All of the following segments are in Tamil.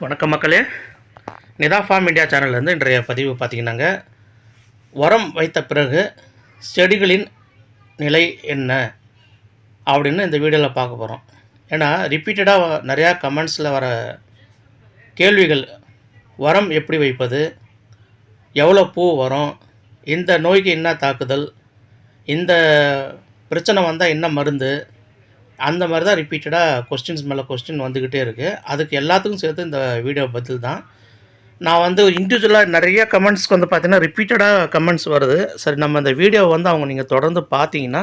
வணக்கம் மக்களே. நிதா ஃபார்ம் இந்தியா சேனல்லேருந்து இன்றைய பதிவு பார்த்தீங்கன்னாங்க. உரம் வைத்த பிறகு செடிகளின் நிலை என்ன அப்படின்னு இந்த வீடியோவில் பார்க்க போகிறோம் ஏன்னா ரிப்பீட்டடாக நிறையா கமெண்ட்ஸில் வர கேள்விகள் உரம் எப்படி வைப்பது எவ்வளோ பூ வரும் இந்த நோய்க்கு என்ன தாக்குதல் இந்த பிரச்சனை வந்தால் என்ன மருந்து அந்த மாதிரி தான் ரிப்பீட்டடாக கொஸ்டின்ஸ் மேலே கொஸ்டின் வந்துக்கிட்டே இருக்குது அதுக்கு எல்லாத்துக்கும் சேர்த்து இந்த வீடியோ பதில் தான். நான் வந்து இண்டிவிஜுவலாக நிறைய கமெண்ட்ஸ்க்கு வந்து பார்த்திங்கன்னா ரிப்பீட்டடாக கமெண்ட்ஸ் வருது. சரி நம்ம இந்த வீடியோ வந்து அவங்க நீங்கள் தொடர்ந்து பார்த்தீங்கன்னா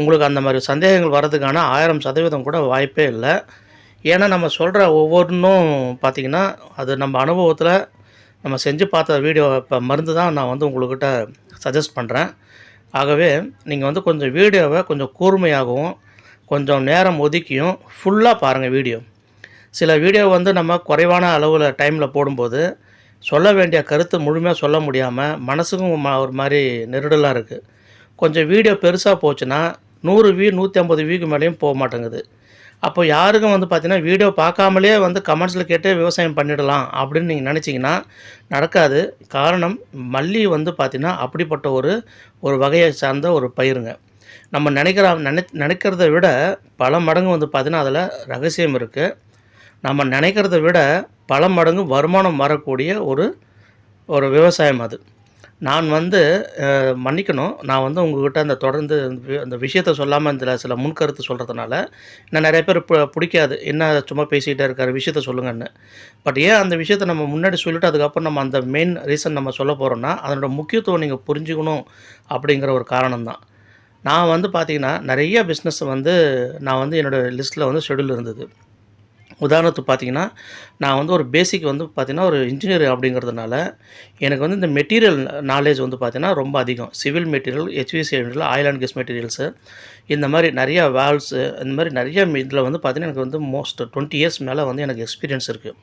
உங்களுக்கு அந்த மாதிரி சந்தேகங்கள் வர்றதுக்கான ஆயிரம் சதவீதம் கூட வாய்ப்பே இல்லை. ஏன்னா நம்ம சொல்கிற ஒவ்வொன்றும் பார்த்திங்கன்னா அது நம்ம அனுபவத்தில் நம்ம செஞ்சு பார்த்த வீடியோ இப்போ மருந்து தான் நான் வந்து உங்கள்கிட்ட சஜஸ்ட் பண்ணுறேன் ஆகவே நீங்கள் வந்து கொஞ்சம் வீடியோவை கொஞ்சம் கூர்மையாகவும் கொஞ்சம் நேரம் ஒதுக்கியும் ஃபுல்லாக பாருங்கள் வீடியோ சில வீடியோ வந்து நம்ம குறைவான அளவில் டைமில் போடும்போது சொல்ல வேண்டிய கருத்து முழுமையாக சொல்ல முடியாமல் மனசுக்கும் ஒரு மாதிரி நெருடலாக இருக்குது கொஞ்சம் வீடியோ பெருசாக போச்சுன்னா நூறு வியூ நூற்றி ஐம்பது வியூக்கு மேலேயும் போக மாட்டேங்குது. அப்போ யாருக்கும் வந்து பார்த்திங்கன்னா வீடியோ பார்க்காமலே வந்து கமெண்ட்ஸில் கேட்டு விவசாயம் பண்ணிடலாம் அப்படின்னு நீங்கள் நினச்சிங்கன்னா நடக்காது. காரணம் மல்லி வந்து பார்த்திங்கன்னா அப்படிப்பட்ட ஒரு ஒரு வகையை சார்ந்த ஒரு பயிருங்க. நம்ம நினைக்கிற நினை நினைக்கிறத விட பல மடங்கு வந்து பார்த்திங்கன்னா அதில் ரகசியம் இருக்குது நம்ம நினைக்கிறத விட பல மடங்கு வருமானம் வரக்கூடிய ஒரு ஒரு விவசாயம் அது. நான் வந்து மன்னிக்கணும். நான் வந்து உங்கள்கிட்ட அந்த தொடர்ந்து அந்த விஷயத்தை விஷயத்த சொல்லாமல் இதில் சில முன்கருத்து சொல்கிறதுனால நான் நிறைய பேர் பிடிக்காது. என்ன சும்மா பேசிக்கிட்டே இருக்கார் விஷயத்த சொல்லுங்கன்னு. பட் ஏன் அந்த விஷயத்தை நம்ம முன்னாடி சொல்லிட்டு அதுக்கப்புறம் நம்ம அந்த மெயின் ரீசன் நம்ம சொல்ல போகிறோம்னா அதனோட முக்கியத்துவம் நீங்கள் புரிஞ்சுக்கணும் அப்படிங்கிற ஒரு காரணம் தான் நான் வந்து பார்த்தீங்கன்னா நிறைய பிஸ்னஸ் வந்து நான் வந்து என்னோடய லிஸ்ட்டில் வந்து ஷெடியூல் இருந்தது. உதாரணத்துக்கு பார்த்தீங்கன்னா நான் வந்து ஒரு பேசிக் வந்து பார்த்திங்கன்னா ஒரு இன்ஜினியர் அப்படிங்கிறதுனால எனக்கு வந்து இந்த மெட்டீரியல் நாலேஜ் வந்து பார்த்திங்கன்னா ரொம்ப அதிகம். Civil material HVAC material oil and gas materials இந்த மாதிரி நிறைய வேல்ஸு இந்த மாதிரி நிறைய இதில் வந்து பார்த்திங்கன்னா எனக்கு வந்து மோஸ்ட் டுவெண்ட்டி இயர்ஸ் மேலே வந்து எனக்கு எக்ஸ்பீரியன்ஸ் இருக்குது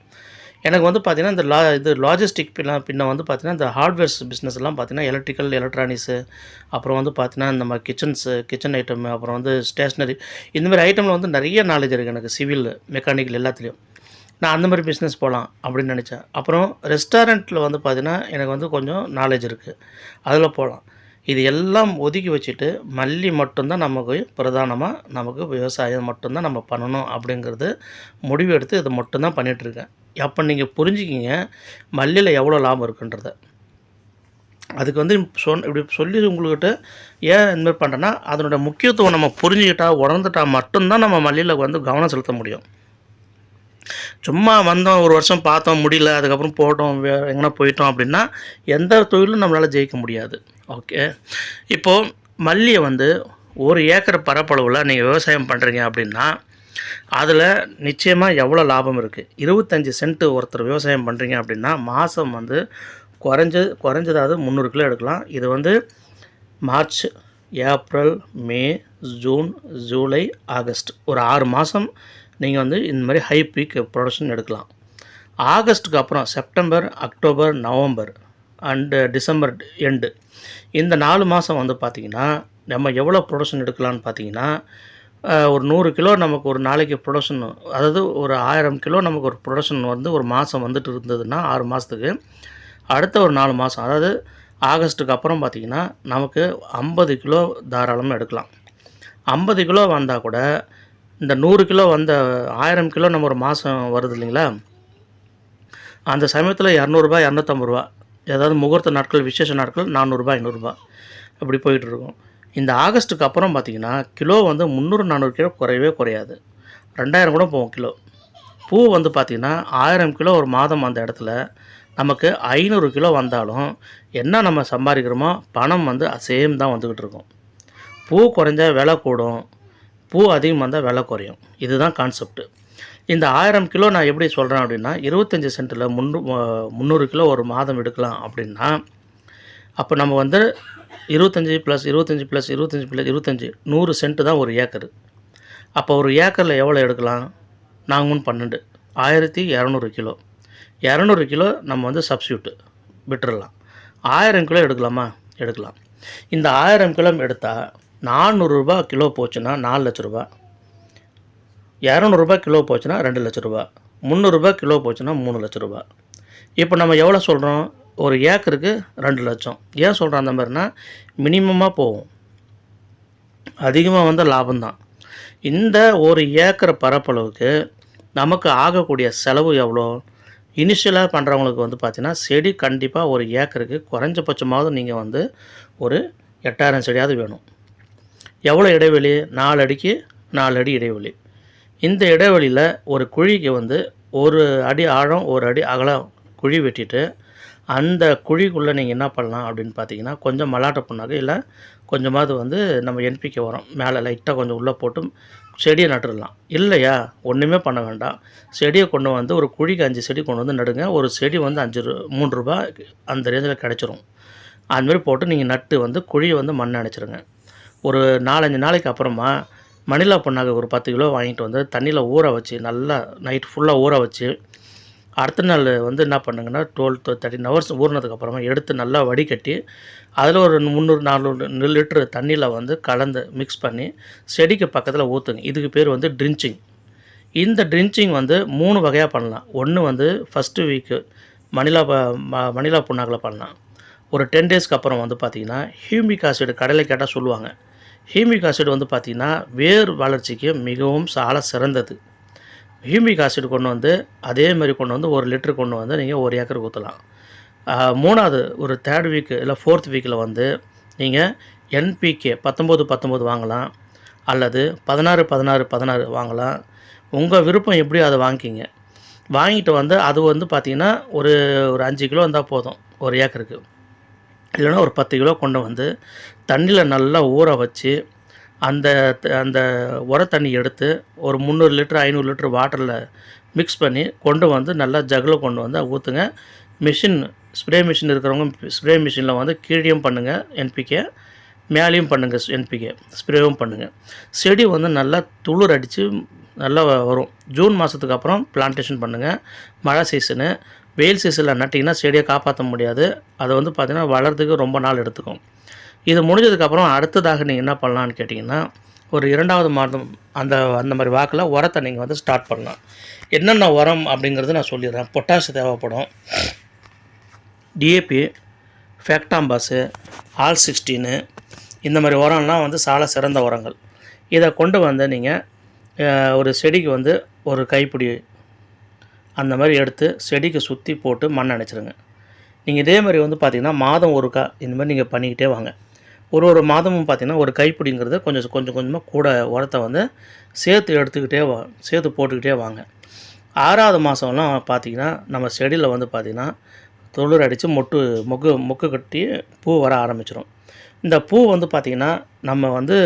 எனக்கு வந்து பார்த்தீங்கன்னா இந்த லா இது லாஜிஸ்டிக் பின்ன பின்ன வந்து பார்த்திங்கன்னா இந்த ஹார்ட்வேர்ஸ் பிஸ்னஸ்லாம் பார்த்திங்கன்னா பார்த்தீங்கன்னா எலக்ட்ரிக்கல் எலக்ட்ரானிக்ஸு அப்புறம் வந்து பார்த்திங்கன்னா இந்த மாதிரி கிச்சன்ஸு கிச்சன் ஐட்டம் அப்புறம் வந்து ஸ்டேஷ்னரி இந்தமாதிரி ஐட்டமில் வந்து நிறைய நாலேஜ் இருக்குது எனக்கு சிவில் மெக்கானிக்கல் எல்லாத்துலேயும். நான் அந்த மாதிரி பிஸ்னஸ் போகலாம் அப்படின்னு நினச்சேன். அப்புறம் ரெஸ்டாரண்ட்டில் வந்து பார்த்திங்கன்னா எனக்கு வந்து கொஞ்சம் நாலேஜ் இருக்குது அதில் போகலாம் இது எல்லாம் ஒதுக்கி வச்சுட்டு மல்லி மட்டும்தான் நமக்கு பிரதானமாக நமக்கு விவசாயம் மட்டும்தான் நம்ம பண்ணணும் அப்படிங்கிறது முடிவு எடுத்து இதை மட்டும்தான் பண்ணிகிட்ருக்கேன் அப்போ நீங்கள் புரிஞ்சுக்கிங்க மல்லியில் எவ்வளோ லாபம் இருக்குன்றத. அதுக்கு வந்து சொன் இப்படி சொல்லி உங்கள்கிட்ட ஏன் இந்த மாதிரி பண்ணுறேன்னா அதனோட முக்கியத்துவம் நம்ம புரிஞ்சுக்கிட்டால் உணர்ந்துட்டா மட்டும்தான் நம்ம மல்லியில் வந்து கவனம் செலுத்த முடியும். சும்மா வந்தோம் ஒரு வருஷம் பார்த்தோம் முடியல அதுக்கப்புறம் போட்டோம் எங்கன்னா போயிட்டோம் அப்படின்னா எந்த தொழிலும் நம்மளால் ஜெயிக்க முடியாது. ஓகே இப்போது மல்லியை வந்து ஒரு ஏக்கர் பரப்பளவில் நீங்கள் விவசாயம் பண்ணுறீங்க அப்படின்னா அதில் நிச்சயமாக எவ்வளோ லாபம் இருக்குது இருபத்தஞ்சி சென்ட் ஒருத்தர் விவசாயம் பண்ணுறீங்க அப்படின்னா மாதம் வந்து குறைஞ்சது குறைஞ்சதாவது முந்நூறு கிலோ எடுக்கலாம். இது வந்து March April May June July August. ஒரு ஆறு மாதம் நீங்கள் வந்து இந்த மாதிரி ஹை பீக் ப்ரொடக்ஷன் எடுக்கலாம். ஆகஸ்ட்டுக்கு அப்புறம் September October November and December end இந்த நாலு மாதம் வந்து பார்த்திங்கன்னா நம்ம எவ்வளோ ப்ரொடக்ஷன் எடுக்கலாம்னு பார்த்தீங்கன்னா ஒரு நூறு கிலோ நமக்கு ஒரு நாளைக்கு ப்ரொடக்ஷன் அதாவது ஒரு ஆயிரம் கிலோ நமக்கு ஒரு ப்ரொடக்ஷன் வந்து ஒரு மாதம் வந்துட்டு இருந்ததுன்னா ஆறு மாதத்துக்கு அடுத்த ஒரு நாலு மாதம் அதாவது ஆகஸ்ட்டுக்கு அப்புறம் பார்த்திங்கன்னா நமக்கு ஐம்பது கிலோ தாராளமாக எடுக்கலாம். ஐம்பது கிலோ வந்தால் கூட இந்த நூறு கிலோ வந்த ஆயிரம் கிலோ நம்ம ஒரு மாதம் வருது இல்லைங்களா? அந்த சமயத்தில் இரநூறுபா இரநூத்தம்பது ரூபா ஏதாவது முகூர்த்த நாட்கள் விசேஷ நாட்கள் நானூறுரூபா ஐநூறுரூபா அப்படி போயிட்டு இருக்கும். இந்த ஆகஸ்ட்டுக்கு அப்புறம் பார்த்திங்கன்னா கிலோ வந்து முந்நூறு நானூறு கிலோ குறையவே குறையாது. ரெண்டாயிரம் கூட போகும் கிலோ. பூ வந்து பார்த்திங்கன்னா ஆயிரம் கிலோ ஒரு மாதம் அந்த இடத்துல நமக்கு ஐநூறு கிலோ வந்தாலும் என்ன நம்ம சம்பாதிக்கிறோமோ பணம் வந்து சேம் தான் வந்துக்கிட்டு இருக்கும். பூ குறைஞ்சா விலை கூடும். பூ அதிகமாக வந்தால் விலை குறையும். இதுதான் கான்செப்ட் இந்த ஆயிரம் கிலோ நான் எப்படி சொல்கிறேன் அப்படின்னா இருபத்தஞ்சி சென்ட்டில் முன்னூ முந்நூறு கிலோ ஒரு மாதம் எடுக்கலாம் அப்படின்னா அப்போ நம்ம வந்து இருபத்தஞ்சி ப்ளஸ் இருபத்தஞ்சி ப்ளஸ் இருபத்தஞ்சி ப்ளஸ் இருபத்தஞ்சி நூறு சென்ட்டு தான் ஒரு ஏக்கர். அப்போ ஒரு ஏக்கரில் எவ்வளோ எடுக்கலாம்? நாங்கள் பன்னெண்டு. ஆயிரத்தி இரநூறு கிலோ. இரநூறு கிலோ நம்ம வந்து சப்ஸ்டியூட்டு விட்டுறலாம். ஆயிரம் கிலோ எடுக்கலாமா? எடுக்கலாம். இந்த ஆயிரம் கிலோ எடுத்தால் நானூறுரூபா கிலோ போச்சுன்னா நாலு லட்ச ரூபா. இரநூறுபா கிலோ போச்சுன்னா ரெண்டு லட்ச ரூபா. முந்நூறுரூபா கிலோ போச்சுன்னா மூணு லட்ச ரூபா. இப்போ நம்ம எவ்வளோ சொல்கிறோம் ஒரு ஏக்கருக்கு ரெண்டு லட்சம். ஏன் சொல்கிறோம் அந்த மாதிரினா மினிமமாக போகும். அதிகமாக வந்து லாபம்தான். இந்த ஒரு ஏக்கர் பரப்பளவுக்கு நமக்கு ஆகக்கூடிய செலவு எவ்வளோ? இனிஷியலாக பண்ணுறவங்களுக்கு வந்து பார்த்திங்கன்னா செடி கண்டிப்பாக ஒரு ஏக்கருக்கு குறைஞ்சபட்சமாவது நீங்கள் வந்து ஒரு எட்டாயிரம் செடியாவது வேணும். எவ்வளோ இடைவெளி? நாலு அடிக்கு நாலு அடி இடைவெளி. இந்த இடைவெளியில் ஒரு குழிக்கு வந்து ஒரு அடி ஆழம் ஒரு அடி அகலம் குழி வெட்டிட்டு அந்த குழிக்குள்ளே நீங்கள் என்ன பண்ணலாம் அப்படின்னு பார்த்தீங்கன்னா கொஞ்சம் மல்லாட்டை பண்ணாக்க இல்லை கொஞ்சமாவது வந்து நம்ம என்பிக்கு வரோம் மேலே லைட்டாக கொஞ்சம் உள்ளே போட்டு செடியை நட்டுடலாம் இல்லையா? ஒன்றுமே பண்ண வேண்டாம். செடியை கொண்டு வந்து ஒரு குழிக்கு அஞ்சு செடி கொண்டு வந்து நடுங்க ஒரு செடி வந்து அஞ்சு ரூ மூணு ரூபா அந்த ரேஞ்சில் கிடச்சிரும். அதுமாரி போட்டு நீங்கள் நட்டு வந்து குழியை வந்து மண் அணைச்சிருங்க. ஒரு நாலஞ்சு நாளைக்கு அப்புறமா மணிலா பொண்ணாக ஒரு பத்து கிலோ வாங்கிட்டு வந்து தண்ணியில் ஊற வச்சு நல்லா நைட் ஃபுல்லாக ஊற வச்சு அடுத்த நாள் வந்து என்ன பண்ணுங்கன்னா டுவெல் தேர்ட்டின் ஹவர்ஸ் ஊறினதுக்கப்புறமா எடுத்து நல்லா வடிகட்டி அதில் ஒரு முந்நூறு நானூறு லிட்டரு தண்ணியில் வந்து கலந்து மிக்ஸ் பண்ணி செடிக்கு பக்கத்தில் ஊற்றுங்க இதுக்கு பேர் வந்து ட்ரின்ச்சிங் இந்த ட்ரின்ச்சிங் வந்து மூணு வகையாக பண்ணலாம். ஒன்று வந்து ஃபஸ்ட்டு வீக்கு மணிலா ப ம- மணிலா புண்ணாக்கில் பண்ணலாம். ஒரு டென் டேஸ்க்கு அப்புறம் வந்து பார்த்திங்கன்னா ஹியூமிக் ஆசிட் கடலை கேட்டால் சொல்லுவாங்க. ஹியூமிக் ஆசிட் வந்து பார்த்திங்கன்னா வேர் வளர்ச்சிக்கு மிகவும் சால சிறந்தது. ஹியூமிக் ஆசிட் கொண்டு வந்து அதே மாதிரி கொண்டு வந்து ஒரு லிட்டர் கொண்டு வந்து நீங்கள் ஒரு ஏக்கர் ஊற்றலாம் மூணாவது ஒரு தேர்ட் வீக்கு இல்லை ஃபோர்த் வீக்கில் வந்து நீங்கள் என்பிகே பத்தொம்போது பத்தொம்போது வாங்கலாம். அல்லது பதினாறு பதினாறு பதினாறு வாங்கலாம். உங்கள் விருப்பம் எப்படியோ அதை வாங்கிக்கிங்க? வாங்கிட்டு வந்து அது வந்து பார்த்திங்கன்னா ஒரு ஒரு அஞ்சு கிலோ இருந்தால் போதும் ஒரு ஏக்கருக்கு. இல்லைன்னா ஒரு பத்து கிலோ கொண்டு வந்து தண்ணியில் நல்லா ஊற வச்சு அந்த த- அந்த உர தண்ணி எடுத்து ஒரு முந்நூறு லிட்டர் ஐநூறு லிட்டர் வாட்டரில் மிக்ஸ் பண்ணி கொண்டு வந்து நல்லா ஜக்கில் கொண்டு வந்து ஊற்றுங்க மிஷின் ஸ்ப்ரே மிஷின் இருக்கிறவங்க ஸ்ப்ரே மிஷினில் வந்து கீழேயும் பண்ணுங்கள் என்பிகே மேலேயும் பண்ணுங்கள் என்பிகே ஸ்ப்ரேவும் பண்ணுங்கள் செடி வந்து நல்லா துளிர் அடித்து நல்லா வரும். ஜூன் மாதத்துக்கு அப்புறம் பிளான்டேஷன் பண்ணுங்கள் மழை சீசனு வெயில் சீசனில் நட்டிங்கன்னா செடியை காப்பாற்ற முடியாது. அது வந்து பார்த்திங்கன்னா வளர்றதுக்கு ரொம்ப நாள் எடுத்துக்கும். இது முடிஞ்சதுக்கப்புறம் அடுத்ததாக நீங்கள் என்ன பண்ணலான்னு கேட்டிங்கன்னா ஒரு இரண்டாவது மாதம் அந்த அந்த மாதிரி வாக்கில் உரத்தை நீங்கள் வந்து ஸ்டார்ட் பண்ணலாம். என்னென்ன உரம் அப்படிங்கிறது நான் சொல்லிடுறேன். பொட்டாஷ் தேவைப்படும். டிஏபி ஃபேக்டாம்பாஸு ஆல் சிக்ஸ்டீனு இந்த மாதிரி உரம்லாம் வந்து சால சிறந்த உரங்கள். இதை கொண்டு வந்து நீங்கள் ஒரு செடிக்கு வந்து ஒரு கைப்பிடி அந்த மாதிரி எடுத்து செடிக்கு சுற்றி போட்டு மண் அணைச்சிருங்க நீங்கள் இதே மாதிரி வந்து பார்த்திங்கன்னா மாதம் ஒருக்கா இந்த மாதிரி நீங்கள் பண்ணிக்கிட்டே வாங்க. ஒரு ஒரு மாதமும் பார்த்திங்கன்னா ஒரு கைப்பிடிங்கிறது கொஞ்சம் கொஞ்சம் கொஞ்சமாக கூட உரத்தை வந்து சேர்த்து எடுத்துக்கிட்டே வா சேர்த்து போட்டுக்கிட்டே வாங்க. ஆறாவது மாதம்லாம் பார்த்திங்கன்னா நம்ம செடியில் வந்து பார்த்திங்கன்னா துளிர் அடித்து மொட்டு மொக்கு மொக்கு கட்டி பூ வர ஆரம்பிச்சிடும் இந்த பூ வந்து பார்த்திங்கன்னா நம்ம வந்து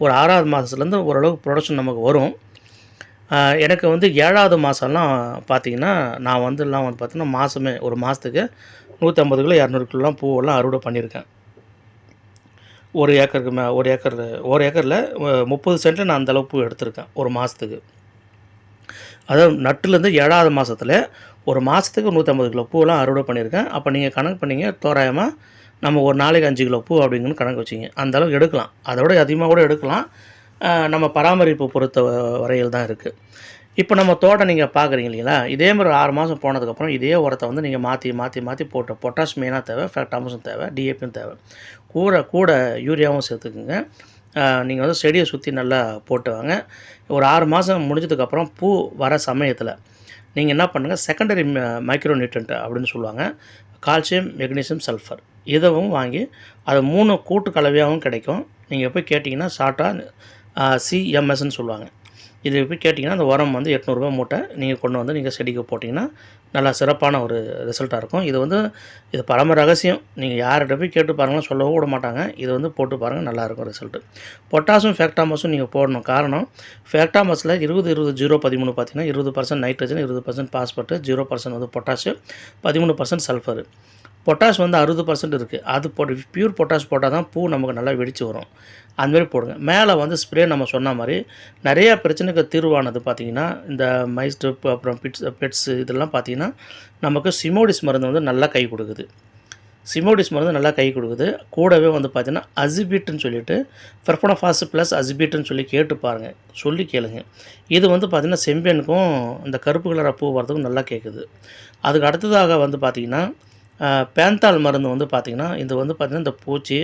ஒரு ஆறாவது மாதத்துலேருந்து ஓரளவுக்கு ப்ரொடக்ஷன் நமக்கு வரும். எனக்கு வந்து ஏழாவது மாதம்லாம் பார்த்திங்கன்னா நான் வந்து வந்து பார்த்தீங்கன்னா மாதமே ஒரு மாதத்துக்கு நூற்றம்பது கிலோ இரநூறு கிலோலாம் பூவெல்லாம் அறுவடை பண்ணியிருக்கேன். ஒரு ஏக்கருக்கு மே ஒரு ஏக்கர் ஒரு ஏக்கரில் முப்பது சென்ட்டில் நான் அந்த அளவு பூ எடுத்திருக்கேன் ஒரு மாதத்துக்கு அதாவது நட்டுலேருந்து ஏழாவது மாதத்தில் ஒரு மாதத்துக்கு நூற்றம்பது கிலோ பூவெல்லாம் அறுவடை பண்ணியிருக்கேன். அப்போ நீங்கள் கணக்கு பண்ணீங்க தோராயமாக நம்ம ஒரு நாளைக்கு அஞ்சு கிலோ பூ அப்படிங்கன்னு கணக்கு வச்சிங்க. அந்தளவுக்கு எடுக்கலாம். அதை விட அதிகமாக கூட எடுக்கலாம். நம்ம பராமரிப்பு பொறுத்த வ- வரையில் தான் இருக்குது இப்போ நம்ம தோட்டம் நீங்கள் பார்க்குறீங்க இல்லைங்களா? இதே மாதிரி ஆறு மாதம் போனதுக்கப்புறம் இதே உரத்தை வந்து நீங்கள் மாற்றி மாற்றி மாற்றி போட்டு பொட்டாஷ் மெயினாக தேவை ஃபேக்டாமஸும் தேவை டிஏபியும் தேவை. கூட கூட யூரியாவும் சேர்த்துக்குங்க. நீங்கள் வந்து செடியை சுற்றி நல்லா போட்டு வாங்க. ஒரு ஆறு மாதம் முடிஞ்சதுக்கப்புறம் பூ வர சமயத்தில் நீங்கள் என்ன பண்ணுங்கள் செகண்டரி மைக்ரோ நியூட்ரண்ட் அப்படின்னு சொல்லுவாங்க. கால்சியம் மெக்னீசியம் சல்ஃபர் இதுவும் வாங்கி அது மூணு கூட்டு கலவையாகவும் கிடைக்கும். நீங்கள் போய் கேட்டிங்கன்னா ஷார்ட்டாக சிஎம்எஸ்ன்னு சொல்லுவாங்க. இது போய் கேட்டிங்கன்னா அந்த உரம் வந்து எட்நூறுபா மூட்டை நீங்கள் கொண்டு வந்து நீங்கள் செடிக்கு போட்டிங்கன்னா நல்லா சிறப்பான ஒரு ரிசல்ட்டாக இருக்கும். இது வந்து இது பரம ரகசியம். நீங்கள் யார்கிட்ட போய் கேட்டு பாருங்களா சொல்லவும் விட மாட்டாங்க. இது வந்து போட்டு பாருங்கள் நல்லாயிருக்கும் ரிசல்ட்டு பொட்டாசும் ஃபேக்டாமஸும் நீங்கள் போடணும். காரணம் ஃபேக்டாமஸில் இருபது இருபது ஜீரோ பதிமூணு பார்த்தீங்கன்னா இருபது பர்சன்ட் நைட்ரஜன் இருபது பர்சன்ட் பாஸ்பட்டு ஜீரோ பர்சன்ட் வந்து பொட்டாஷு பதிமூணு பர்சன்ட் சல்ஃபர் பொட்டாஷ் வந்து அறுபது பர்சன்ட் இருக்குது அது போட்டு பியூர் பொட்டாஷ் போட்டால் தான் பூ நமக்கு நல்லா வெடித்து வரும். அதுமாரி போடுங்க. மேலே வந்து ஸ்ப்ரே நம்ம சொன்ன மாதிரி நிறையா பிரச்சனைக்கு தீர்வானது பார்த்திங்கன்னா இந்த மைஸ்டு அப்புறம் பிட்ஸ் பெட்ஸ் இதெல்லாம் பார்த்திங்கன்னா நமக்கு சிமோடிஸ் மருந்து வந்து நல்லா கை கொடுக்குது. சிமோடிஸ் மருந்து நல்லா கை கொடுக்குது. கூடவே வந்து பார்த்திங்கன்னா அசிபிட்னு சொல்லிட்டு ஃபெர்பனோஃபாஸ் ப்ளஸ் அசிபிட்னு சொல்லி கேட்டு பாருங்கள் சொல்லி கேளுங்க. இது வந்து பார்த்திங்கன்னா செம்பியனுக்கும் இந்த கருப்பு கலர் பூ வரதுக்கும் நல்லா கேட்குது அதுக்கு அடுத்ததாக வந்து பார்த்திங்கன்னா பேந்தால் பேந்தாள் மருந்து வந்து பார்த்திங்கன்னா இது வந்து பார்த்திங்கன்னா இந்த பூச்சி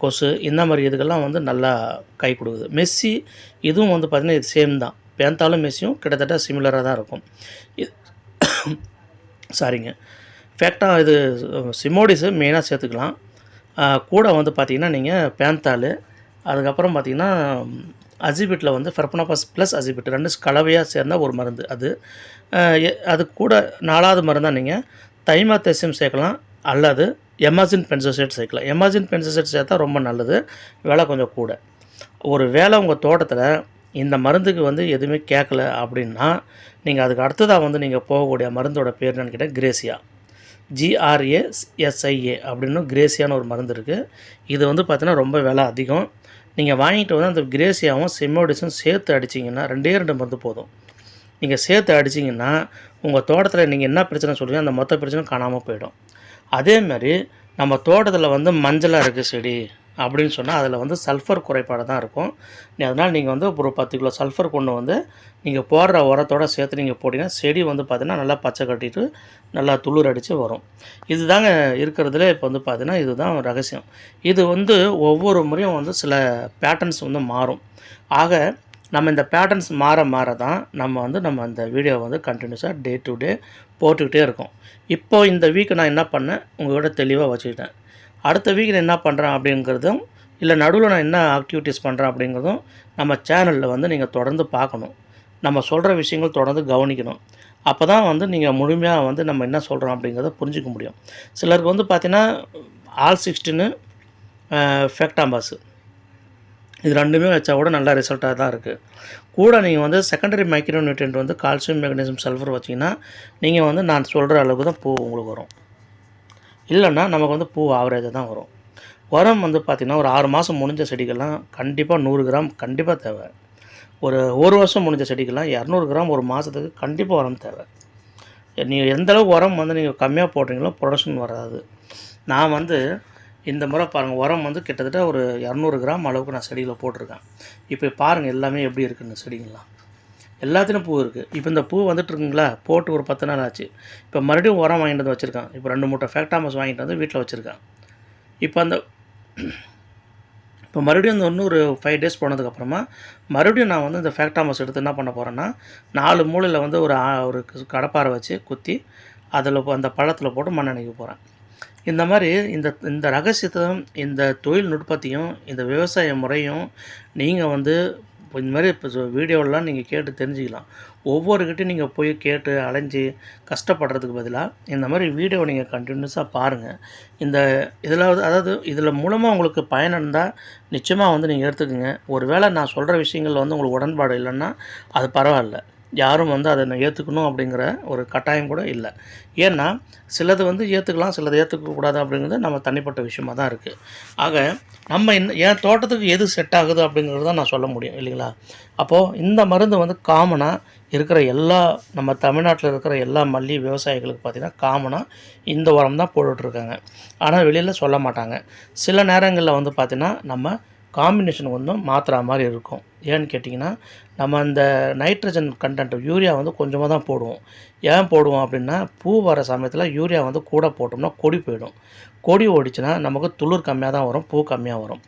கொசு இந்த மாதிரி இதுக்கெல்லாம் வந்து நல்லா கை கொடுக்குது. மெஸ்ஸி இதுவும் வந்து பார்த்திங்கன்னா இது சேம் தான். பேந்தாலும் மெஸ்ஸியும் கிட்டத்தட்ட சிமிலராக தான் இருக்கும். இது சாரிங்க ஃபேக்டாக இது சிமோடிஸு மெயினாக சேர்த்துக்கலாம். கூட வந்து பார்த்திங்கன்னா நீங்கள் பேந்தால் அதுக்கப்புறம் பார்த்திங்கன்னா அஜிபிட்டில் வந்து ஃபெர்பனோபாஸ் ப்ளஸ் அஜிபிட் ரெண்டு கலவையாக சேர்ந்த ஒரு மருந்து அது. எ- அது கூட நாலாவது மருந்தாக நீங்கள் தைமாத்தேசியம் சேர்க்கலாம் அல்லது எமாசின் பென்சசைட் சேர்க்கலாம். எமாசின் பென்சசைட் சேர்த்தா ரொம்ப நல்லது விலை கொஞ்சம் கூட. ஒரு வேலை உங்கள் தோட்டத்தில் இந்த மருந்துக்கு வந்து எதுவுமே கேட்கல அப்படின்னா நீங்கள் அதுக்கு அடுத்ததாக வந்து நீங்கள் போகக்கூடிய மருந்தோட பேர் என்னன்னு கேட்டால் கிரேசியா. ஜிஆர்ஏ எஸ்ஐஏ அப்படின்னு கிரேசியான்னு ஒரு மருந்து இருக்குது இது வந்து பார்த்தீங்கன்னா ரொம்ப விலை அதிகம். நீங்கள் வாங்கிட்டு வந்து அந்த கிரேசியாவும் செமோடிஸும் சேர்த்து அடிச்சிங்கன்னா ரெண்டே ரெண்டு மருந்து போதும். நீங்கள் சேர்த்து அடிச்சிங்கன்னா உங்கள் தோட்டத்தில் நீங்கள் என்ன பிரச்சனை சொல்கிறீங்க அந்த மொத்த பிரச்சனை காணாமல் போயிடும். அதே மாதிரி நம்ம தோட்டத்தில் வந்து மஞ்சளாக இருக்குது செடி அப்படின்னு சொன்னால் அதில் வந்து சல்ஃபர் குறைபாடு தான் இருக்கும். அதனால் நீங்கள் வந்து ஒரு பத்து கிலோ சல்ஃபர் கொண்டு வந்து நீங்கள் போடுற உரத்தோட சேர்த்து நீங்கள் போட்டிங்கன்னா செடி வந்து பார்த்தீங்கன்னா நல்லா பச்சை கட்டிட்டு நல்லா துளிர் அடித்து வரும். இதுதாங்க இருக்கிறதுல இப்போ வந்து பார்த்தீங்கன்னா இதுதான் ரகசியம். இது வந்து ஒவ்வொரு முறையும் வந்து சில பேட்டர்ன்ஸ் வந்து மாறும். ஆக நம்ம இந்த பேட்டர்ன்ஸ் மாற மாற தான் நம்ம வந்து நம்ம அந்த வீடியோ வந்து கண்டினியூஸாக டே டு டே போட்டுக்கிட்டே இருக்கோம். இப்போ இந்த வீக் நான் என்ன பண்ணேன்? உங்கள்கிட்ட தெளிவாக வச்சுக்கிட்டேன். அடுத்த வீக் நான் என்ன பண்ணுறேன் அப்படிங்கிறதும் இல்லை நடுவில் நான் என்ன ஆக்டிவிட்டீஸ் பண்ணுறேன் அப்படிங்கிறதும் நம்ம சேனலில் வந்து நீங்கள் தொடர்ந்து பார்க்கணும். நம்ம சொல்கிற விஷயங்கள் தொடர்ந்து கவனிக்கணும். அப்போ தான் வந்து நீங்கள் முழுமையாக வந்து நம்ம என்ன சொல்கிறோம் அப்படிங்கிறத புரிஞ்சிக்க முடியும். சிலருக்கு வந்து பார்த்தீங்கன்னா ஆல் சிக்ஸ்டின்னு ஃபேக்டாம்பாஸு இது ரெண்டுமே வச்சா கூட நல்ல ரிசல்ட்டாக தான் இருக்குது கூட நீங்கள் வந்து செகண்டரி மைக்ரோ நியூட்ரியன்ட் வந்து கால்சியம் மெக்னீசியம் சல்ஃபர் வச்சிங்கன்னா நீங்கள் வந்து நான் சொல்கிற அளவுக்கு தான் பூ உங்களுக்கு வரும். இல்லைன்னா நமக்கு வந்து பூ ஆவரேஜாக தான் வரும். உரம் வந்து பார்த்திங்கன்னா ஒரு ஆறு மாதம் முடிஞ்ச செடிகள்லாம் கண்டிப்பாக நூறு கிராம் கண்டிப்பாக தேவை. ஒரு ஒரு வருஷம் முடிஞ்ச செடிக்கெல்லாம் இரநூறு கிராம் ஒரு மாதத்துக்கு கண்டிப்பாக உரம் தேவை. நீங்கள் எந்தளவுக்கு உரம் வந்து நீங்கள் கம்மியாக போடுறீங்களோ ப்ரொடக்ஷன் வராது. நான் வந்து இந்த முறை பாருங்கள் உரம் வந்து கிட்டத்தட்ட ஒரு இரநூறு கிராம் அளவுக்கு நான் செடியில் போட்டிருக்கேன். இப்போ பாருங்கள் எல்லாமே எப்படி இருக்குன்னு செடிங்கள்லாம் எல்லாத்துலேயும் பூ இருக்குது இப்போ இந்த பூ வந்துட்டு இருக்குங்களா? போட்டு ஒரு பத்து நாள் ஆச்சு. இப்போ மறுபடியும் உரம் வாங்கிட்டு வந்து வச்சுருக்கேன். இப்போ ரெண்டு மூட்டை ஃபேக்டாமஸ் வாங்கிட்டு வந்து வீட்டில் வச்சுருக்கேன். இப்போ அந்த இப்போ மறுபடியும் இந்த இன்னொரு ஃபைவ் டேஸ் போனதுக்கப்புறமா மறுபடியும் நான் வந்து இந்த ஃபேக்டாமஸ் எடுத்து என்ன பண்ண போகிறேன்னா நாலு மூலையில் வந்து ஒரு ஒரு கடப்பாரை வச்சு குத்தி அதில் அந்த பழத்தில் போட்டு மண் அணைக்க போகிறேன் இந்த மாதிரி இந்த இந்த ரகசியத்தையும் இந்த தொழில்நுட்பத்தையும் இந்த விவசாய முறையும் நீங்கள் வந்து இப்போ இந்த மாதிரி இப்போ வீடியோலாம் நீங்கள் கேட்டு தெரிஞ்சுக்கலாம். ஒவ்வொருக்கிட்டையும் நீங்கள் போய் கேட்டு அலைஞ்சு கஷ்டப்படுறதுக்கு பதிலாக இந்த மாதிரி வீடியோ நீங்கள் கண்டினியூஸாக பாருங்கள் இந்த இதில் அதாவது இதில் மூலமாக உங்களுக்கு பயன் இருந்தால் நிச்சயமாக வந்து நீங்கள் எடுத்துக்கோங்க. ஒருவேளை நான் சொல்கிற விஷயங்களில் வந்து உங்களுக்கு உடன்பாடு இல்லைன்னா அது பரவாயில்ல. யாரும் வந்து அதை ஏற்றுக்கணும் அப்படிங்கிற ஒரு கட்டாயம் கூட இல்லை. ஏன்னா சிலது வந்து ஏற்றுக்கலாம் சிலது ஏற்றுக்கக்கூடாது அப்படிங்கிறது நம்ம தனிப்பட்ட விஷயமாக தான் இருக்குது ஆக நம்ம என்ன என் தோட்டத்துக்கு எது செட் ஆகுது அப்படிங்கிறது தான் நான் சொல்ல முடியும் இல்லைங்களா? அப்போது இந்த மருந்து வந்து காமனாக இருக்கிற எல்லா நம்ம தமிழ்நாட்டில் இருக்கிற எல்லா மல்லி விவசாயிகளுக்கு பார்த்திங்கன்னா காமனாக இந்த உரம் தான் போட்டுட்ருக்காங்க ஆனால் வெளியில் சொல்ல மாட்டாங்க. சில நேரங்களில் வந்து பார்த்திங்கன்னா நம்ம காம்பினேஷன் கொஞ்சம் மாற்றுற மாதிரி இருக்கும். ஏன்னு கேட்டிங்கன்னா நம்ம அந்த நைட்ரஜன் கண்டென்ட் யூரியா வந்து கொஞ்சமாக தான் போடுவோம். ஏன் போடுவோம் அப்படின்னா பூ வர சமயத்தில் யூரியா வந்து கூட போட்டோம்னா கொடி போயிடும். கொடி ஓடிச்சுன்னா நமக்கு துளிர் கம்மியாக தான் வரும் பூ கம்மியாக வரும்.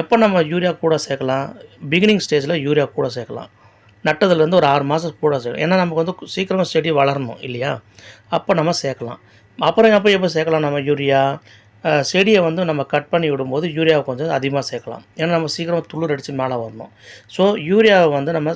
எப்போ நம்ம யூரியா கூட சேர்க்கலாம்? பிகினிங் ஸ்டேஜில் யூரியா கூட சேர்க்கலாம். நட்டதுலேருந்து ஒரு ஆறு மாதம் கூட சேர்க்கலாம். ஏன்னா நமக்கு வந்து சீக்கிரமாக செடி வளரணும் இல்லையா? அப்போ நம்ம சேர்க்கலாம். அப்புறம் எப்போ எப்போ சேர்க்கலாம் நம்ம யூரியா செடியை வந்து நம்ம கட் பண்ணி விடும்போது யூரியாவை கொஞ்சம் அதிகமாக சேர்க்கலாம். ஏன்னா நம்ம சீக்கிரம் துளிர் அடித்து மேலே வரணும். ஸோ யூரியாவை வந்து நம்ம